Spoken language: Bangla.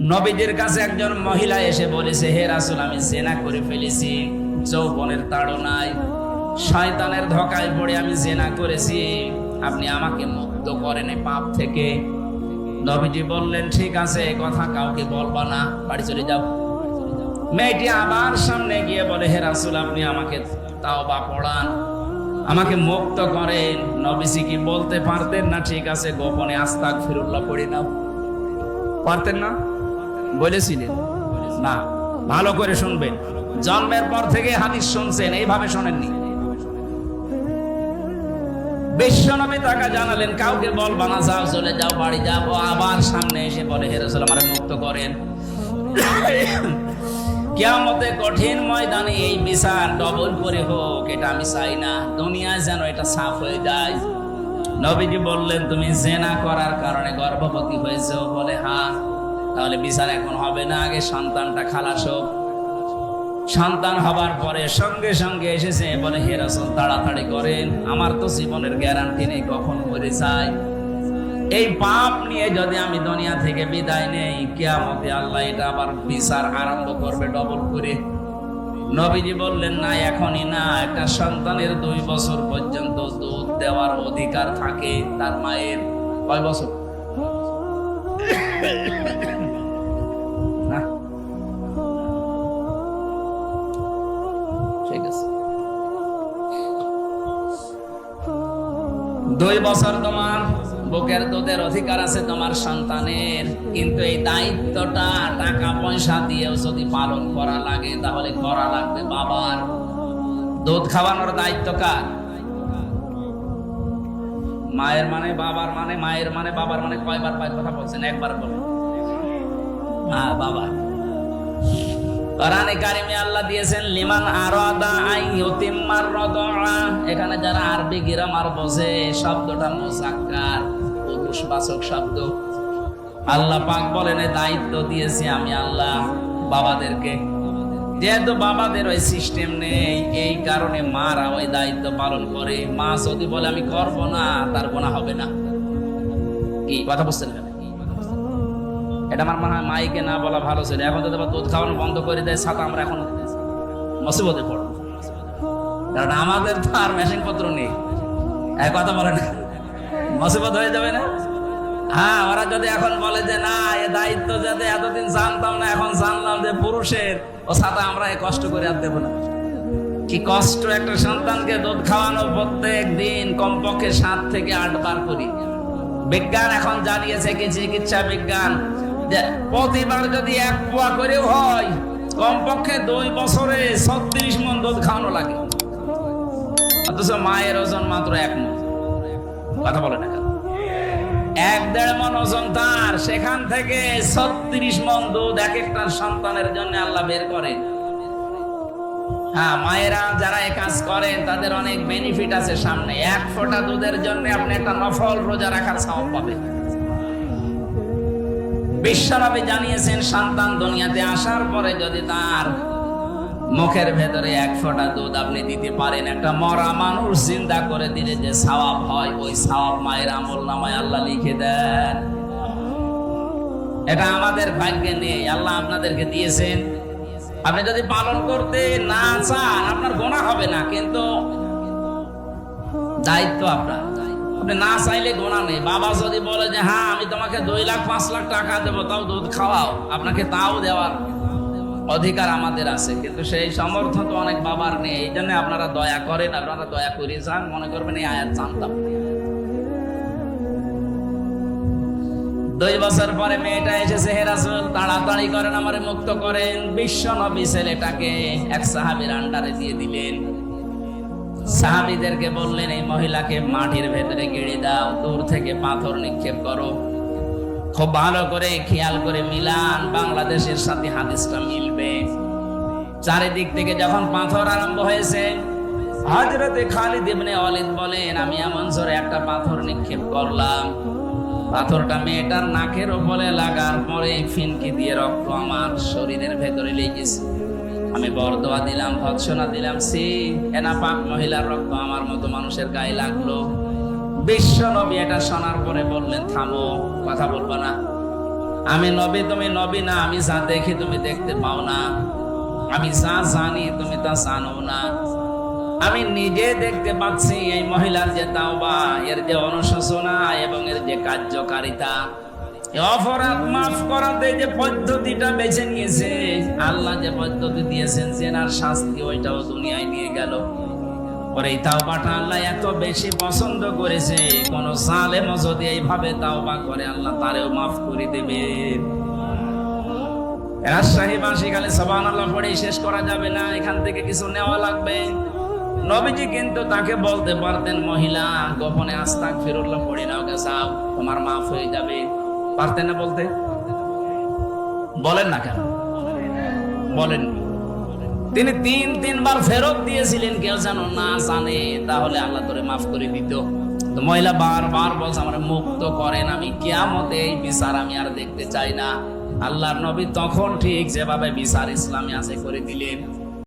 নবীদের কাছে একজন মহিলা এসে বলেছে, হে রাসুল, আমি জেনা করে ফেলেছি, যৌবনের তাড়নায়, শয়তানের ধকায় পড়ে আমি জেনা করেছি, আপনি আমাকে মুক্ত করেন পাপ থেকে। নবীজি বললেন, ঠিক আছে কথা কাউকে বলবা না, বাড়ি চলে যাও। মেয়েটি আবার সামনে গিয়ে বলে, হে রাসুল, আপনি আমাকে তাও বা পড়ান, আমাকে মুক্ত করেন। নবীজি কি বলতে পারতেন না, ঠিক আছে, গোপনে আস্তাক ফিরুল্লাহ পড়ে নাও। পারতেন না? বলেছিলেন। না, ভালো করে শুনবেন। জন্মের পর থেকে হাদিস শুনছেন, এইভাবে শোনেননি। বিশ্বনবী জানালেন, কাউকে বলবা না যাও, চলে যাও, বাড়ি আবার সামনে এসে বলে আমারে মুক্ত করেন। কঠিন ময়দানে এই বিচার ডবল করে হোক, এটা আমি চাই না। দুনিয়ায় যেন এটা সাফ হয়ে যায়। নবীজি বললেন, তুমি জেনা করার কারণে গর্ভবতী হয়েছে। বলে হ্যাঁ। তাহলে বিচার এখন হবে না, আগে সন্তানটা খালাস হোক। সন্তান হবার পরে সঙ্গে সঙ্গে এসেছে, বলে, হে তাড়াতাড়ি করেন। আমার তো জীবনের গ্যারান্টি নেই, কখন মরে যায়। এই পাপ নিয়ে যদি আমি দুনিয়া থেকে বিদায় নেই, কিয়ামতে আল্লাহ এটা আবার বিচার আরম্ভ করবে ডবল করে। নবীজি বললেন, না, এখনই না। একটা সন্তানের দুই বছর পর্যন্ত দুধ দেওয়ার অধিকার থাকে তার মায়ের। কয় বছর? দুই বছর তোমার বুকের দুধের অধিকার আছে তোমার সন্তানের। কিন্তু এই দায়িত্বটা টাকা পয়সা দিয়েও যদি পালন করা লাগে, তাহলে করা লাগবে বাবার। দুধ খাওয়ানোর দায়িত্ব কার? মায়ের মানে বাবার মানে মায়ের মানে বাবার মানে কয়বার পায় কথা বলছেন? একবার বলেন। হ্যাঁ বাবা কারিমে আল্লাহ দিয়েছেন, লিমান আরাদা এখানে যারা আরবি গ্রামার বোঝে শব্দটা মুজাক্কার পুরুষবাচক শব্দ। আল্লাহ পাক বলেন দায়িত্ব দিয়েছি আমি আল্লাহ বাবাদেরকে। যেহেতু বাবাদের ওই সিস্টেম নেই, এই কারণে মারা ওই দায়িত্ব পালন করে। মা যদি বলে, আমি করব না তার গোনা হবে না। কি, কথা বুঝছেন এটা আমার মনে হয় মাইকে না বলা ভালো ছিল। এখন তো দুধ খাওয়ানো বন্ধ করে দেয়, ছাতা আমরা এখন মুসিবতে পড়ব। কারণ আমাদের তো আর মেশিন পত্র নেই। এক কথা বলে না মুসিবত হয়ে যাবে না? হ্যাঁ ওরা যদি এখন বলে যে, না, এ দায়িত্ব যাতে এতদিন জানতাম না, এখন জানলাম যে পুরুষের ও ছাতা আমরা এ কষ্ট করে আর দেবো না। কি কষ্ট একটা সন্তানকে দুধ খাওয়ানো প্রত্যেক দিন, কমপক্ষে সাত থেকে আট বার করি। বিজ্ঞান এখন জানিয়েছে কি চিকিৎসা বিজ্ঞান প্রতিবার যদি এক পোয়া করেও হয়, কমপক্ষে দুই বছরে ছত্রিশ মন দুধ খাওয়ানো লাগে। অথচ মায়ের ওজন মাত্র এক মন। কথা বলে না এক দেড় মন ওজন তার। সেখান থেকে ছত্রিশ মন দুধ এক একটা সন্তানের জন্য আল্লাহ বের করে। হ্যাঁ মায়েরা যারা এই কাজ করেন তাদের অনেক বেনিফিট আছে সামনে। এক ফোঁটা দুধের জন্য আপনি একটা নফল রোজা রাখার সাহস পাবেন। বিশ্বনবী জানিয়েছেন, সন্তান দুনিয়াতে আসার পরে যদি তার মুখের ভেতরে এক ফোঁটা দুধ আপনি দিতে পারেন। একটা মরা মানুষ চিন্তা করে দিলে যে সওয়াব হয়, ওই সওয়াব মায়ের আমল নামায় আল্লাহ লিখে দেন। এটা আমাদের ভাগ্যে নেই, আল্লাহ আপনাদেরকে দিয়েছেন। আপনি যদি পালন করতে না চান, আপনার গোনা হবে না, কিন্তু দায়িত্ব আপনার। আপনি না চাইলে গোনা নেই। বাবা যদি বলে যে হ্যাঁ আমি তোমাকে দুই লাখ, পাঁচ লাখ টাকা দেবো, তাও দুধ খাওয়াও, আপনাকে তাও দেওয়ার অধিকার আমাদের আছে। কিন্তু সেই সমর্থ তো অনেক বাবার নেই। এই জন্য আপনারা দয়া করেন, আপনারা দয়া করে যান। মনে করবেন এই আয়াত জানতাম। দুই বছর পরে মেয়েটা এসেছে হেরাসুল তাড়াতাড়ি করেন, আমারে মুক্ত করেন। বিশ্ব নবী ছেলেটাকে এক সাহাবির আন্ডারে দিয়ে দিলেন। সাহাবিদেরকে বললেন, এই মহিলাকে মাটির ভেতরে গেড়ে দাও, দূর থেকে পাথর নিক্ষেপ করো। খুব ভালো করে খেয়াল করে মিলান, বাংলাদেশের সাথে হাদিসটা মিলবে। চারিদিক থেকে যখন পাথর আরম্ভ হয়েছে হজরতে খালিদ ইবনে অলিদ বলেন, আমি এমন জোরে একটা পাথর নিক্ষেপ করলাম। পাথরটা মেয়েটার নাকের ওপরে লাগার পরে ফিনকি দিয়ে রক্ত আমার শরীরের ভেতরে লেগেছে আমি বরদোয়া দিলাম, ভৎসনা দিলাম সি এনা পাক মহিলার রক্ত আমার মতো মানুষের গায়ে লাগল। বিশ্ব নবী এটা শোনার পরে বললেন, থামো, কথা বলব না। আমি নবী, তুমি নবী না, আমি যা দেখি তুমি দেখতে পাও না। আমি যা জানি তুমি তা জানো না। আমি নিজে দেখতে পাচ্ছি এই মহিলার যে তাওবা, এর যে অনুশোচনা এবং এর যে কার্যকারিতা। অপরাধ মাফ করাতে যে পদ্ধতিটা বেছে নিয়েছে, আল্লাহ যে পদ্ধতি দিয়েছেন জেনার শাস্তি ওইটাও দুনিয়ায় নিয়ে গেল। পরে এই তাওবাটা আল্লাহ এত বেশি পছন্দ করেছে। কোন সালেম যদি এইভাবে তাওবা করে, আল্লাহ তারেও মাফ করে দেবে। রাজশাহীবাসী খালি সবান আল্লাহ পড়েই শেষ করা যাবে না, এখান থেকে কিছু নেওয়া লাগবে। নবীজি কিন্তু তাকে বলতে পারতেন, মহিলা, গোপনে আস্তাক ফিরুল্লাহ পড়ে নাও গে যাও তোমার মাফ হয়ে যাবে। পারতেন না বলতে? বলেন না কেন? বলেন তিনি তিন, তিনবার ফেরত দিয়েছিলেন, কেউ যেন না জানে, তাহলে আল্লাহ তোরে মাফ করে দিত। তো মহিলা বারবার বলছে, আমার মুক্ত করেন আমি, কেয়ামতে এই বিচার আমি আর দেখতে চাই না। আল্লাহর নবী তখন ঠিক যেভাবে বিচার ইসলামী আছে করে দিলেন।